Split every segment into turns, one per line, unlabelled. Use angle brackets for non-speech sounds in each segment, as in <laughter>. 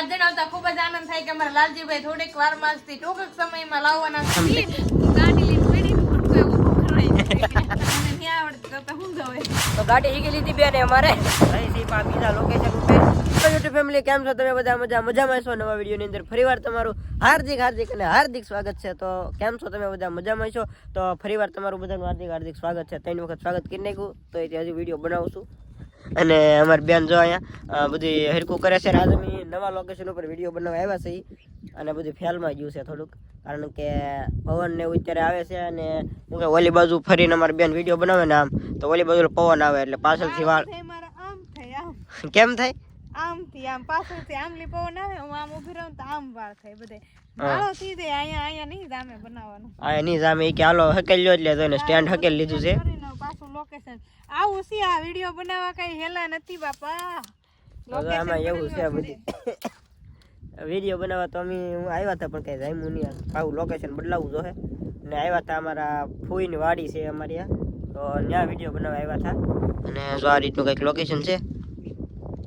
વાત જણાવતા ખૂબ જ આનંદ થાય કે અમારા લાલજીભાઈ થોડીક વારમાં માંથી ટૂંક સમયમાં લાવવાના છે. તો ગાડી લઈને પડી પણ કોઈ ઊભું કરાય <laughs> અને નહીં આવડતું તો હું જોવે
તો ગાડી ઈગી લીધી બેન અમારે. બીજા લોકેશન ઉપર. યુટ્યુબ ફેમિલી કેમ છો? તમે બધા મજા મજામાં છો નવા વિડીયોની અંદર ફરીવાર તમારું હાર્દિક હાર્દિક અને હાર્દિક સ્વાગત છે. તો કેમ છો? તમે બધા મજામાં છો તો ફરીવાર તમારું બધાનું હાર્દિક હાર્દિક સ્વાગત છે. ત્રણ વખત સ્વાગત કરી નાખ્યું. તો એ હજી વીડિયો બનાવું છું. અને અમારી બેન જો અહીંયા બધી હરકું કરે છે આજે અમે નવા લોકેશન ઉપર વીડિયો બનાવવા આવ્યા છે અને બધું ફેલમાં ગયું છે થોડુંક. કારણ કે પવન ને એવું અત્યારે આવે છે અને હું કે ઓલી બાજુ ફરીને અમારી બેન વીડિયો બનાવે ને આમ તો ઓલી બાજુ પવન આવે એટલે પાછળથી વાળ
આમ થાય આમ
કેમ થાય?
આમથી આમ પાછળથી આમલી પવન આવે હું આમ ઊભી રહું તો આમ વાળ થાય બધે. માળો અહીંયા અહીંયા નહીં જામે બનાવવાનું.
અહીંયા નહીં જામે કે હાલો હકેલ લ્યો એટલે જોઈને સ્ટેન્ડ હકેલ લીધું છે.
આવું છે આ વીડિયો બનાવવા કઈ હેલા નથી બાપા.
આમાં એવું છે બધી. વીડિયો બનાવવા તો અમે હું આવ્યા હતા પણ કઈ જામ્યું નહીં આવું લોકેશન બદલાવવું જોઈએ ને આવ્યા હતા અમારા ફૂઈની વાડી છે અમારી આ. તો ત્યાં વીડિયો બનાવવા આવ્યા હતા અને જો આ રીતનું કંઈક લોકેશન છે.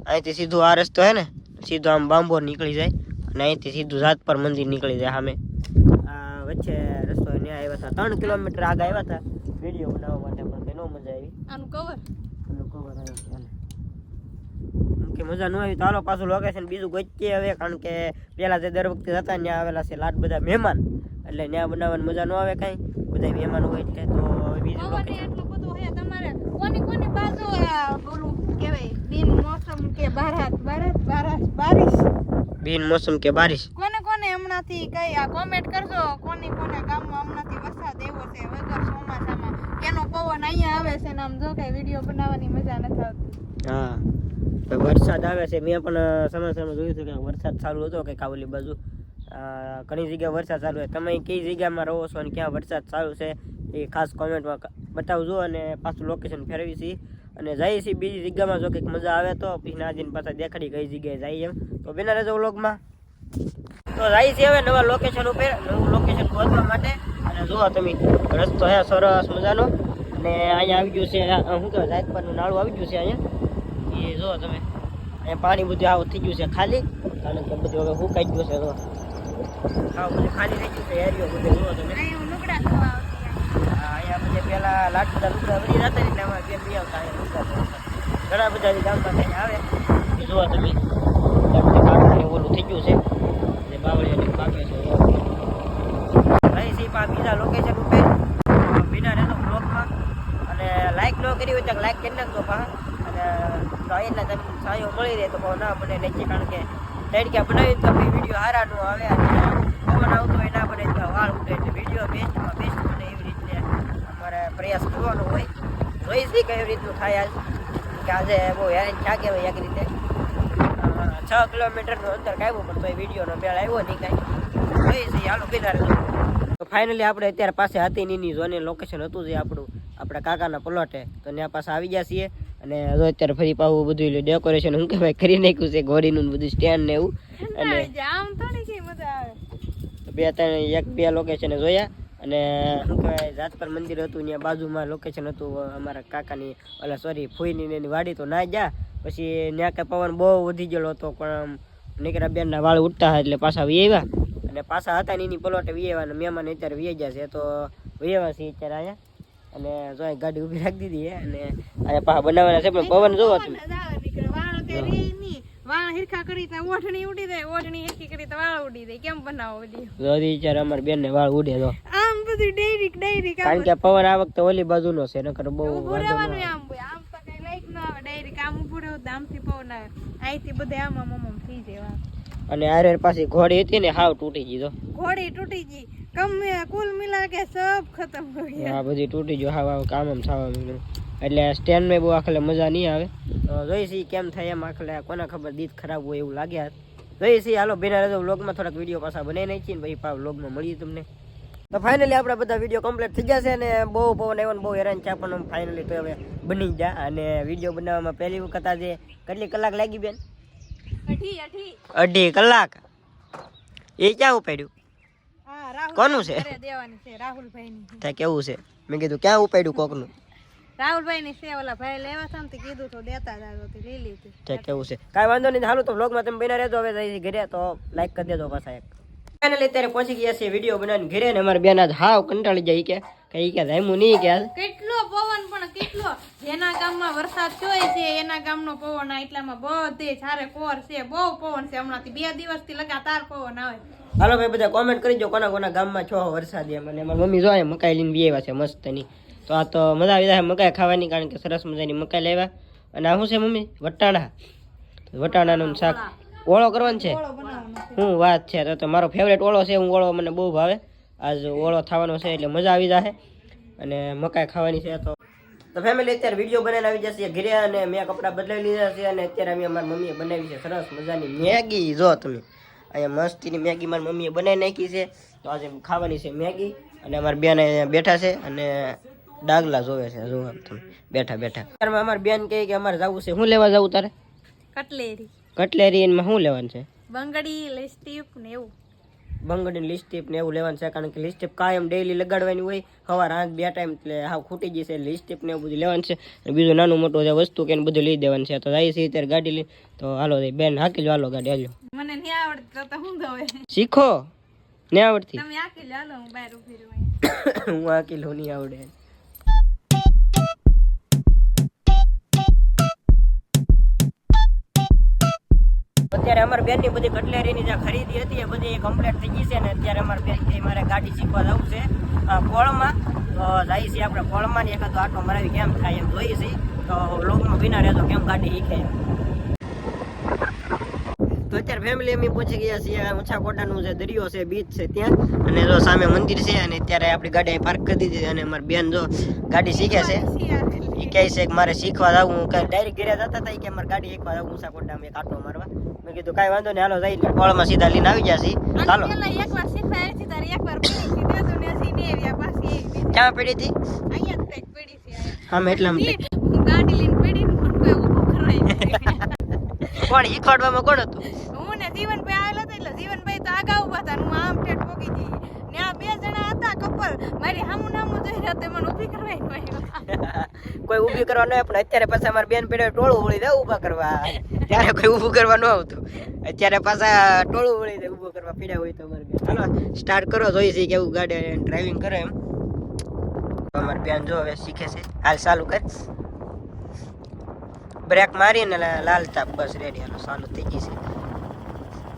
અહીંથી સીધું આ રસ્તો હે ને સીધો આમ બાંબોર નીકળી જાય. અને અહીંથી સીધું જાતપર મંદિર નીકળી જાય સામે. આ વચ્ચે રસ્તો ત્યાં આવ્યા હતા ત્રણ કિલોમીટર આગળ આવ્યા હતા વીડિયો બનાવવા માટે. મજા આવી?
આનું કવર
આનો cover આવ્યો છે હાલે. એમ કે મજા ન આવી તો હાલો પાછું લોકેશન બીજું ગોતીએ હવે કારણ કે પેલા જે દર વખતે હતા ત્યાં આવેલા છે લાટ બધા મહેમાન. એટલે ત્યાં બનાવવાની મજા ન આવે કાંઈ. બધા મહેમાન હોય એટલે તો બીજું
તમારે કોની કોની બાજુ ઓલું કહેવાય બિન મોસમ કે બારાત બારાત બારાત બારિશ?
બિન મોસમ કે બારિશ.
કોને કોને હમણાંથી કઈ આ કોમેન્ટ કરજો કોની કોને ગામમાં હમણાંથી વરસાદ એવો છે વગર ચોમાસામાં. કેનો પવન અહીંયા આવે છે ને જો કે વીડિયો બનાવવાની મજા નથી આવતી.
હા. વરસાદ આવે છે. મેં પણ સમય સમય જોયું હતું કે વરસાદ ચાલુ હતો કે કાવલી બાજુ. ઘણી જગ્યાએ વરસાદ ચાલુ છે. તમે કઈ જગ્યામાં રહો છો અને ક્યાં વરસાદ ચાલુ છે એ ખાસ કોમેન્ટમાં બતાવજો અને પાછું લોકેશન ફેરવી છીએ અને જઈએ છીએ બીજી જગ્યામાં જો કંઈક મજા આવે તો. પછી નાજીને પાછા દેખાડી કઈ જગ્યાએ જઈએ એમ. તો બેના રહેજો વ્લોગમાં તો જઈએ છીએ હવે નવા લોકેશન ઉપર. નવું લોકેશન ગોતવા માટે. અને જુઓ તમે રસ્તો હે સરસ મજાનો. અને અહીંયા આવી ગયું છે શું કહેવાય જાતપાનું નાળું આવી ગયું છે અહીંયા. એ જુઓ તમે અહીંયા પાણી બધું આવું થઈ ગયું છે ખાલી. કે બધું હવે સુકાઈ ગયું છે જુઓ હા બધું ખાલી થઈ ગયું છે એરિયો બધું જુઓ તમે.
અહીંયા.
હા, અહીંયા બધે લુગડા વળી જતા એટલે અમારે ઘેર લઈ આવતા અહીંયા ઘણા બધા ગામમાં આવે. એ જુઓ તમે ઓલું થઈ ગયું છે. જે બાવળિયાને પાકે છે બીજા લોકેશન ઉપર. બિના રહેતો બ્લોગમાં અને લાઈક ન કરી હોય તો લાઈક કરી નાખજો પા અને તો તમને સહાયો મળી રહે તો બહુ ના બને નહીં, કારણ કે તડક્યા બનાવી તો પછી વીડિયો હારાનો આવે. પવન આવતો હોય ના બને તો વાળ ઉઠે એટલે વીડિયો બેસ્ટમાં બેસ્ટ બને એવી રીતે અમારે પ્રયાસ કરવાનો હોય. જોઈ કેવી રીતનું થાય આજ? કે આજે બહુ હેરાન થયા કહેવાય એક રીતે. છ કિલોમીટરનું અંતર કાઢવું પણ તો એ વિડીયોનો મેળ આવ્યો નહીં કાંઈ. જોઈશી હાલો તો ફાઇનલી આપણે અત્યારે પાસે હતી એની જોને લોકેશન હતું જે આપણું આપણા કાકાના પ્લોટે તો ત્યાં પાસે આવી ગયા છીએ અને જો અત્યારે ફરી પાછું બધું ડેકોરેશન હું કહેવાય કરી નાખ્યું છે ઘોડીનું બધું સ્ટેન્ડ ને એવું. અને બે ત્રણ એક બે લોકેશને જોયા. અને શું કહેવાય જાતપર મંદિર હતું ત્યાં બાજુમાં લોકેશન હતું અમારા કાકાની ઓલા સોરી ફૂઈની એની વાડી તો ના ગયા. પછી ત્યાં કે પવન બહુ વધી ગયેલો હતો પણ નીકળ્યા બેનના વાળ ઉઠતા એટલે પાછા આવી આવ્યા. અને પાછા હતા ને એની પલોટે વી આવ્યા મહેમાન અત્યારે વી ગયા છે તો વી આવ્યા છે અત્યારે અહીંયા. અને જો અહીં ગાડી ઊભી રાખી દીધી અને અહીંયા પાછા બનાવવાના છે પણ પવન જોવો તમે.
વાળ હિરખા કરી તો ઓઢણી ઉડી જાય ઓઢણી હિરખી કરી તો વાળ ઉડી જાય. કેમ બનાવો
અત્યારે અમારી બેનને વાળ ઉડે તો.
આમ બધું ડેરીક ડેરીક
કારણ કે પવન આ વખતે ઓલી બાજુ નો છે નકર બહુ વાંધો
રહેવાનું આમ આમ તો કઈ લાઈક ના આવે. ડાયરેક્ટ આમ રહેવું આમથી પવન આવે. અહીંથી બધે આમ આમ આમ થઈ જાય.
અને આરે પાછી ઘોડી હતી ને હાવ તૂટી ગઈ તો.
ઘોડી તૂટી ગઈ. કમ કુલ મિલા કે સબ ખતમ હો ગયા.
આ બધી તૂટી ગયો. હાવ હાવ કામ આમ થાવા માંડ્યું. એટલે સ્ટેન્ડ મે બહુ આખલે મજા નહીં આવે. તો જોઈ છીએ કેમ થાય એમ આખલે કોને ખબર દીત ખરાબ હોય એવું લાગ્યા જોઈ છીએ હાલો બેના રહેજો વ્લોગમાં થોડાક વીડિયો પાછા બનાવી નાખીએ ને પછી પા વ્લોગમાં મળીએ તમને. તો ફાઇનલી આપણા બધા વીડિયો કમ્પ્લીટ થઈ જશે છે અને બહુ પવન આવ્યો બહુ હેરાન છે પણ ફાઇનલી તો હવે બની જા. અને વીડિયો બનાવવામાં પહેલી વખત આજે કેટલી કલાક લાગી બેન?
અઢી
કલાક. એ ક્યાં ઉપાડ્યું? કોનું છે? ત્યાં કેવું છે? મેં કીધું ક્યાં ઉપાડ્યું કોકનું?
રાહુલભાઈ ની છે ઓલા ભાઈ લેવા હતા કીધું તો દેતા જ આવ્યો લઈ લીધી.
છે કેવું છે? કાંઈ વાંધો નહીં હાલો તો વ્લોગમાં તમે બના રહેજો. હવે જઈ ઘરે તો લાઈક કરી દેજો પાછા એક. ફાઇનલી અત્યારે પહોંચી ગયા છે વીડિયો બનાવીને ઘરે ને અમારે બેન આજ હાવ કંટાળી જાય કે. કઈ કે જામ્યું નહીં કે
કેટલો પવન પણ કેટલો. જેના ગામમાં વરસાદ થયો છે એના ગામનો પવન આ એટલામાં બધે સારે કોર છે બહુ પવન છે. હમણાંથી બે દિવસથી લગાતાર પવન આવે.
હાલો ભાઈ બધા કોમેન્ટ કરી દો કોના કોના ગામમાં છો વરસાદ એમ. અને મારી મમ્મી જો મકાઈ લઈને બી આવ્યા છે મસ્તની. તો આ તો મજા આવી જાય મકાઈ ખાવાની કારણ કે સરસ મજાની મકાઈ લેવા. અને આ શું છે મમ્મી? વટાણા. વટાણાનું શાક. ઓળો કરવાનું છે?
ઓળો બનાવવાનો છે.
હું વાત છે તો તો મારો ફેવરેટ ઓળો છે હું ઓળો મને બહુ ભાવે. આજ ઓળો થવાનો છે એટલે મજા આવી જશે અને મકાઈ ખાવાની છે તો તો ફેમિલી અત્યારે વીડિયો બનાવીને આવી જશે ઘરે અને મેં કપડાં બદલાવી લીધા છે અને અત્યારે અમે અમારી મમ્મીએ બનાવી છે. સરસ મજાની મેગી. જો તમે અહીંયા મસ્તીની મેગી મારી મમ્મીએ બનાવી નાખી છે. તો આજે ખાવાની છે મેગી. અને અમારી બેન અહીંયા બેઠા છે અને ડાગલા જોવે છે. જો આમ તમે બેઠા બેઠા. અત્યારમાં અમારી બેન કહે કે અમારે જવું છે. શું લેવા જવું તારે?
કટલેરી.
કટલેરી એમાં શું લેવાનું છે?
બંગડી લિસ્ટીપ ને એવું.
બંગડીની લિસ્ટીપ ને એવું લેવાનું છે કારણ કે લિસ્ટીપ કાયમ ડેઈલી લગાડવાની હોય. હવા રાત બે ટાઈમ એટલે હાવ ખૂટી જશે એટલે લિસ્ટીપ ને એવું બધું લેવાનું છે. અને બીજું નાનું મોટું જે વસ્તુ કે બધું લઈ દેવાનું છે. તો જાય છે અત્યારે ગાડી લઈ. તો હાલો બેન હાકી હાલો ગાડી હાલો
મને નહીં આવડતો તો હું દવે
શીખો નહીં આવડતી?
તમે હાલો હું બહાર રહું <coughs>
હું હાકી લો નહીં આવડે. અત્યારે અમારી બેનની બધી કટલેરીની જે ખરીદી હતી એ બધી કમ્પ્લીટ થઈ ગઈ છે ને અત્યારે અમારી બેન કે મારે ગાડી શીખવા જવું છે તો જાય છે આપણે કોળમાં ને એકાદો આટો મરાવી કેમ થાય એમ જોઈએ છે. તો લોગમાં વિના રહેતો કેમ ગાડી શીખે તો અત્યારે ફેમિલી અમે પહોંચી ગયા છીએ આ ઊંચા કોટાનું જે દરિયો છે બીચ છે ત્યાં. અને જો સામે મંદિર છે અને અત્યારે આપણી ગાડી પાર્ક કરી દીધી અને અમારી બેન જો ગાડી શીખે છે. એ કહે છે કે મારે શીખવા જવું હું ડાયરેક્ટ ઘરે જતા હતા કે મારે ગાડી એકવાર જવું ઊંચા કોટામાં એક આટો મારવા. મેં કીધું કાંઈ વાંધો નહીં હાલો જઈ કોળમાં સીધા લઈને આવી જશે. ચાલો
એકવાર શીખવાય છે તારે એકવાર તે તો.
ક્યાં પડી હતી?
અહીંયા પડી છે.
આમ એટલા
હું ગાડી લઈને પડી ને મને કોઈ ઊભું કરાય
કોણ શીખવાડવામાં કોણ હતું?
હું ને જીવનભાઈ આવેલા હતા એટલે જીવનભાઈ તો આગા ઊભા હતા હું આમ પેટ પોગી ગઈ. ને આ બે જણા હતા કપલ મારી હામું નામું જોઈ રહ્યા તે મને ઊભી ન આવ્યા.
કોઈ ઊભી કરવા ન પણ અત્યારે પાછા અમારા બેન પેઢે ટોળું વળી દે ઊભા કરવા. ત્યારે કોઈ ઊભું કરવા ન આવતું. અત્યારે પાછા ટોળું વળી દે ઊભું કરવા. પીડા હોય તો અમારે ચાલો સ્ટાર્ટ કરો, જોઈએ છે કેવું ગાડી ડ્રાઇવિંગ કરે એમ. અમારી બેન જો હવે શીખે છે. હાલ ચાલુ કર. બ્રેક મારીને લાલ તાપ બસ રેડી હાલો, ચાલુ થઈ ગઈ છે.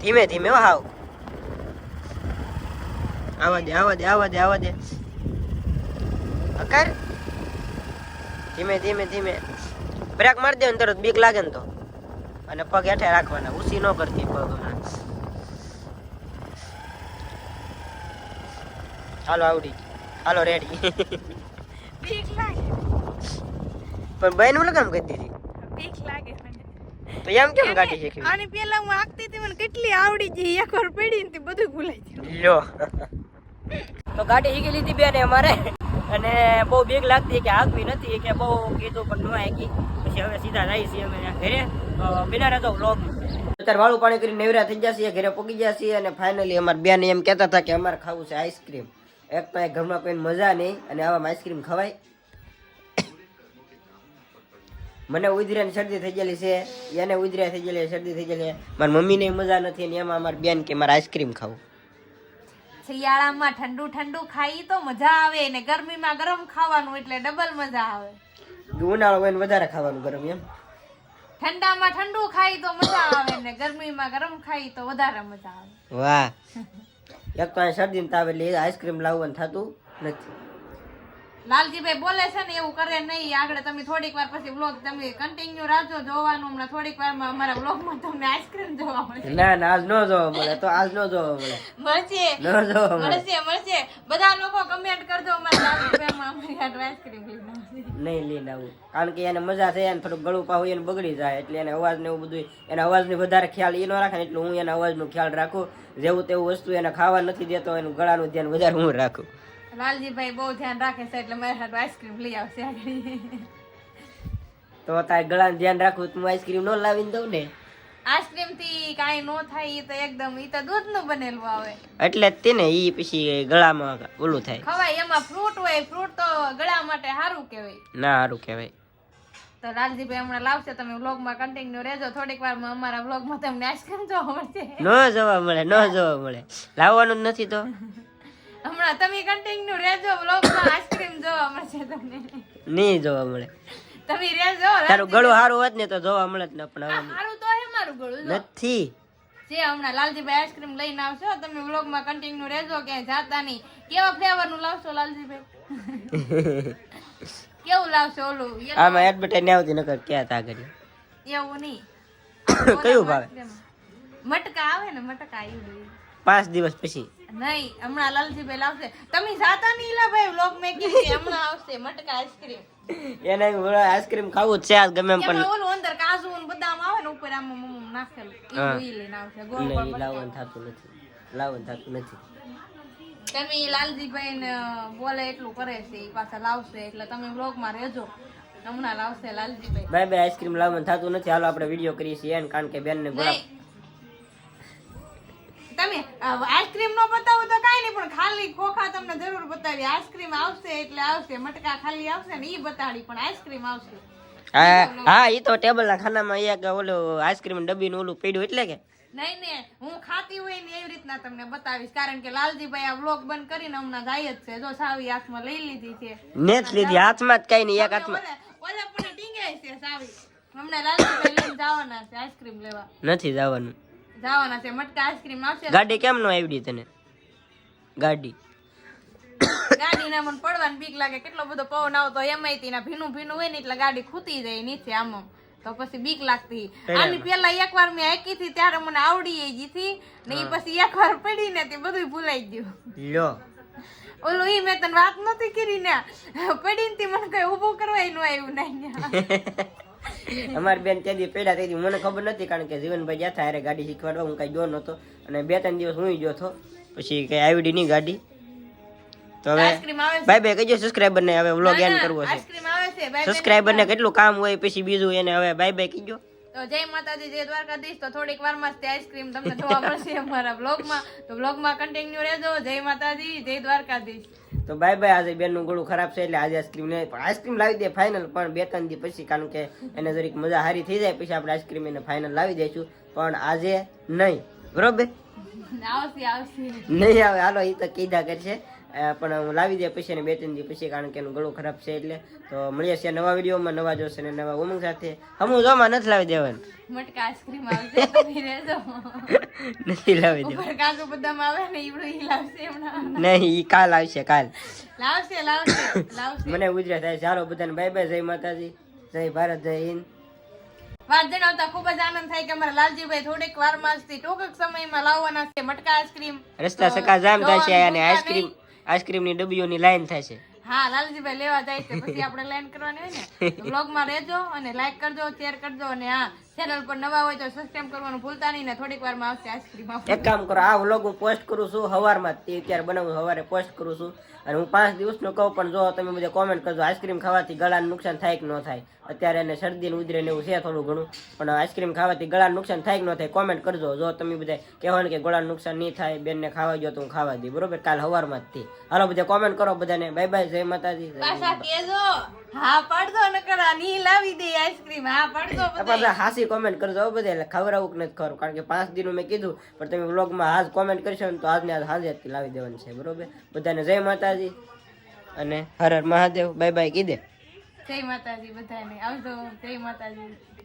ધીમે ધીમે હાવ. આવા દે આવા દે આવા દે આવા દે. અકર ધીમે ધીમે ધીમે. બ્રેક મારી દે ને તરત બીક લાગે ને તો. અને પગ હેઠે રાખવાના. ઉસી ન કરતી પગ હમણાં. હાલો આવડી હાલો રેડી
બીક લાગે.
પણ બેન હું લગામ કરી દીધી
બીક લાગે
તો એમ કેમ ગાડી શીખવી?
આની પહેલા હું આખતી હતી મને કેટલી આવડી ગઈ. એકવાર પડી ને બધું ભૂલાઈ ગયું.
લ્યો. તો ગાડી શીખી લીધી બેને અમારે. અને બહુ બીક લાગતી કે હાંકવી નથી, કે બહુ કીધું પણ ન આગી પછી હવે સીધા જાય છીએ અમે ઘરે. બિના રહેતો વ્લોગ અત્યારે વાળું પાણી કરીને નેવરા થઈ જશે ઘરે પગી જશે અને ફાઇનલી અમારા બેન એમ કહેતા હતા કે અમારે ખાવું છે આઈસ્ક્રીમ એક તો ઘરમાં કોઈ મજા નહીં અને આવામાં આઈસ્ક્રીમ ખવાય. મને ઉધર્યા શરદી થઈ ગયેલી છે, એને ઉધર્યા થઈ ગયેલી, શરદી થઈ ગયેલી મારી મમ્મીને મજા નથી અને એમાં અમારી બેન કે મારે આઈસ્ક્રીમ ખાવું.
શિયાળામાં ઠંડુ ઠંડુ ખાઈ તો મજા આવે ને ગરમીમાં ગરમ ખાવાનું એટલે ડબલ મજા આવે.
ઉનાળો હોય ને વધારે ખાવાનું ગરમ એમ.
ઠંડામાં ઠંડુ ખાઈ તો મજા આવે ને ગરમીમાં ગરમ ખાઈ તો વધારે મજા આવે.
વાહ. એક તો અહીં શરદી તાવ એટલે આઈસ્ક્રીમ લાવવાનું થતું નથી.
લાલજીભાઈ બોલે છે ને એવું કરે નહીં. આગળ તમે થોડીક વાર પછી વ્લોગ તમે કન્ટિન્યુ રાખજો. જોવાનું હમણાં થોડીક વારમાં અમારા વ્લોગમાં તમને આઈસ્ક્રીમ જોવા મળશે.
ના ના આજ નો જોવા મળે. તો આજ નો જોવા મળે.
મળશે.
નો જોવા
મળશે મળશે. બધા લોકો કમેન્ટ કરજો અમારા લાલજીભાઈમાં અમારી હાટુ આઈસ્ક્રીમ લઈને
નહીં લઈને આવું કારણ કે એને મજા થાય એને થોડું ગળું પાવું એને બગડી જાય. એટલે એને અવાજ ને એવું બધું એના અવાજની વધારે ખ્યાલ એ ન રાખે એટલે હું એના અવાજનો ખ્યાલ રાખું. જેવું તેવું વસ્તુ એને ખાવા નથી દેતો એનું ગળાનું ધ્યાન વધારે હું રાખું.
લાલજીભાઈ બહુ ધ્યાન રાખે છે એટલે મારી હાથ આઈસ્ક્રીમ લઈ આવશે આગળ.
તો તારે ગળાનું ધ્યાન રાખવું તો આઈસ્ક્રીમ ન લાવીને દઉં ને?
આઈસ્ક્રીમથી કાઈ નો થાય એ તો એકદમ ઈ તો દૂધનું બનેલું આવે.
એટલે જ તેને ઈ પછી ગળામાં ઓલું થાય.
ખવાય એમાં ફ્રૂટ હોય ફ્રૂટ તો ગળા માટે સારું કહેવાય.
ના સારું કહેવાય.
તો લાલજીભાઈ હમણાં લાવશે તમે વ્લોગમાં કન્ટિન્યુ રહેજો. થોડીક વારમાં અમારા વ્લોગમાં તમને આઈસ્ક્રીમ જોવા મળશે.
ન જોવા મળે ન જોવા મળે. લાવવાનું જ નથી તો.
હમણાં તમે કન્ટિન્યુ રહેજો વ્લોગમાં આઈસ્ક્રીમ જોવા મળશે તમને.
નહીં જોવા મળે.
તમે રહેજો
તારું ગળું સારું હોત ને તો જોવા મળે જ ને પણ
સારું તો હે મારું ગળું
નથી.
જે હમણાં લાલજીભાઈ આઈસ્ક્રીમ લઈને આવશો તમે વ્લોગમાં કન્ટિન્યુ રહેજો ક્યાંય જાતા નહીં. કેવા ફ્લેવરનું લાવશો લાલજીભાઈ? <laughs> કેવું લાવશો ઓલું?
આમાં એડવર્ટાઈઝ આવતી નકર ક્યાં તા આગળ
એવું નહીં. <coughs>
કયું ભાવે?
મટકા આવે ને મટકા એવું
પાંચ દિવસ પછી.
નહીં હમણાં લાલજીભાઈ લાવશે. તમે જાતા નહીં લા ભાઈ વ્લોગ મેકિંગ કે હમણાં આવશે મટકા આઈસ્ક્રીમ
એને આઈસ્ક્રીમ ખાવું છે આજ ગમે પણ
ઓલું અંદર કાજુ ને બદામ આવે ને ઉપર આમ મમ નાખેલું. ઈ લઈને આવશે ગોળ
નહીં લાવવાનું થતું નથી. લાવવાનું થતું નથી.
તમે લાલજી લાલજીભાઈ ને બોલે એટલું કરે છે એ પાછા લાવશે એટલે તમે વ્લોગમાં રહેજો. હમણાં લાવશે લાલજી
ભાઈ ભાઈ આઈસ્ક્રીમ લાવવાનું થતું નથી. હાલો આપણે વીડિયો કરીએ છીએ કારણ કે બેન ને
નહીં. તમે આઈસ્ક્રીમ નો બતાવો તો કઈ નહીં પણ ખાલી ખોખા તમને જરૂર બતાવી. આઈસ્ક્રીમ આવશે એટલે આવશે મટકા ખાલી આવશે ને ઈ બતાડી પણ આઈસ્ક્રીમ આવશે.
હા એ ઈ તો ટેબલ ના ખાનામાં એક ઓલું આઈસ્ક્રીમ ડબ્બી નું ઓલું પડ્યું એટલે કે?
નહીં ને હું ખાતી હોય ને એવી રીતના તમને બતાવીશ. કારણ કે લાલજીભાઈ આ વ્લોગ બંધ કરીને હમણાં જાય જ છે. જો સાવી હાથમાં લઈ લીધી છે.
નેટ લીધી હાથમાં જ કઈ નહીં એક હાથમાં.
ઓલા ઓલા પણ ટીંગાય છે સાવી. હમણાં લાલજીભાઈ લઈને જવાના છે આઈસ્ક્રીમ લેવા.
નથી જવાનું.
જવાના છે મટકા આઈસ્ક્રીમ આવશે.
ગાડી કેમ નો આવડી તને? ગાડી.
ગાડીના મને પડવાની બીક લાગે કેટલો બધો પવન આવતો એમાંય તીના ભીનું ભીનું હોય ને એટલે ગાડી ખૂતી જાય નીચે આમ. તો પછી બીક લાગતી. આની પેલા એકવાર મેં આંકી હતી ત્યારે મને આવડી ગઈ હતી. ને એ પછી એકવાર પડી ને તે બધું ભૂલાઈ ગયું.
લ્યો.
ઓલું ઈ મેં તને વાત નથી કરી ને. પડી ને તી મને કઈ ઊભું કરવા નું આવ્યું નહીં <laughs>
અમારી બેન તેથી પેલા થઈ મને ખબર નથી કારણ કે જીવનભાઈ ગયા હતા ગાડી શીખવાડવા હું કઈ ગયો નતો અને બે ત્રણ દિવસ હું ગયો હતો. પછી કઈ આવડી નહીં ગાડી. તો હવે ભાઈ ભાઈ કહીજો સબસ્ક્રાઈબર ને હવે વ્લોગ એન્ડ કરવો છે. સબસ્ક્રાઈબર ને કેટલું કામ હોય પછી બીજું એને હવે ભાઈ ભાઈ કહેજો
તો જય માતાજી જય દ્વારકાધીશ. તો થોડીક વારમાં માં તે આઈસ્ક્રીમ તમને જોવા મળશે અમારા બ્લોગમાં તો બ્લોગમાં કન્ટિન્યુ રહેજો. જય માતાજી જય દ્વારકાધીશ.
તો બાય બાય આજે બેનનું ગળું ખરાબ છે એટલે આજે આઈસ્ક્રીમ નહીં. પણ આઈસ્ક્રીમ લાવી દે ફાઇનલ પણ બે ત્રણ દી પછી કારણ કે એને જરીક મજા હારી થઈ જાય પછી આપણે આઈસ્ક્રીમ એને ફાઇનલ લાવી દઈશું. પણ આજે નહીં. બરોબર? નહીં આવે. હાલો એ તો કીધા કરશે. પણ હું લાવી દે પછી અને બે ત્રણ દી પછી કારણ કે એનું ગળું ખરાબ છે એટલે. તો મળીએ છીએ નવા વિડીયોમાં નવા જોશે ને નવા ઉમંગ સાથે. હમું જોમાં નથી લાવી દેવાનું.
મટકા આઈસ્ક્રીમ આવશે <laughs>
નથી લાવી દેવાનું
કાકો બદામ આવે ને ઈવડું ઈ લાવશે
નહીં ઈ કાલ આવશે કાલ.
લાવશે લાવશે લાવશે.
મને ગુજરાત થાય. ચાલો બધાને બાય બાય જય માતાજી. જય ભારત જય હિન્દ.
વાત જણાવતા ખૂબ જ આનંદ થાય કે અમારા લાલજીભાઈ થોડીક વારમાં જ ટૂંક સમયમાં લાવવાના છે મટકા આઈસ્ક્રીમ
રસ્તા સકા જામ થાય છે અને આઈસ્ક્રીમ આઈસ્ક્રીમની ડબ્બીઓની લાઈન થાય છે.
હા, લાલજીભાઈ લેવા જાય છે. પછી આપણે લાઈન કરવાની હોય ને બ્લોગમાં રહેજો અને લાઈક કરજો શેર કરજો અને હા ચેનલ પર નવા હોય તો સબસ્ક્રાઇબ કરવાનું ભૂલતા નહીં ને થોડીક વારમાં આવશે આઈસ્ક્રીમ
એક કામ કરો આ વ્લોગ હું પોસ્ટ કરું છું સવારમાં તે અત્યારે બનાવું સવારે પોસ્ટ કરું છું. અને હું પાંચ દિવસનો કહું પણ જો તમે બધા કોમેન્ટ કરજો આઈસ્ક્રીમ ખાવાથી ગળાનું નુકસાન થાય કે ન થાય? અત્યારે એને શરદી ને ઉધરે ને એવું છે થોડું ઘણું પણ આઈસ્ક્રીમ ખાવાથી ગળાનું નુકસાન થાય કે ન થાય કોમેન્ટ કરજો. જો તમે બધા કહેવા ને કે ગળાનું નુકસાન નહીં થાય બેનને ખાવા ગયો તો હું ખાવા દઈ બરોબર? કાલ સવારમાં જ થી હાલો બધા કોમેન્ટ કરો બધાને. બાય બાય જય માતાજી.
પાછા કેજો હા પાડજો નકર આ ની લાવી દે આઈસ્ક્રીમ હા પાડજો
બધા હાસી કોમેન્ટ કરજો બધા એટલે ખવડાવું કે નથી ખરું કારણ કે પાંચ દિનનું મેં કીધું, પણ તમે વ્લોગમાં આજ કોમેન્ટ કરશો ને તો આજને આજ હાજર જ લાવી દેવાની છે, બરોબર? બધાને જય માતાજી. અને હર હર મહાદેવ. બાય બાય કીધે?
જય માતાજી બધાને. આવજો, જય માતાજી.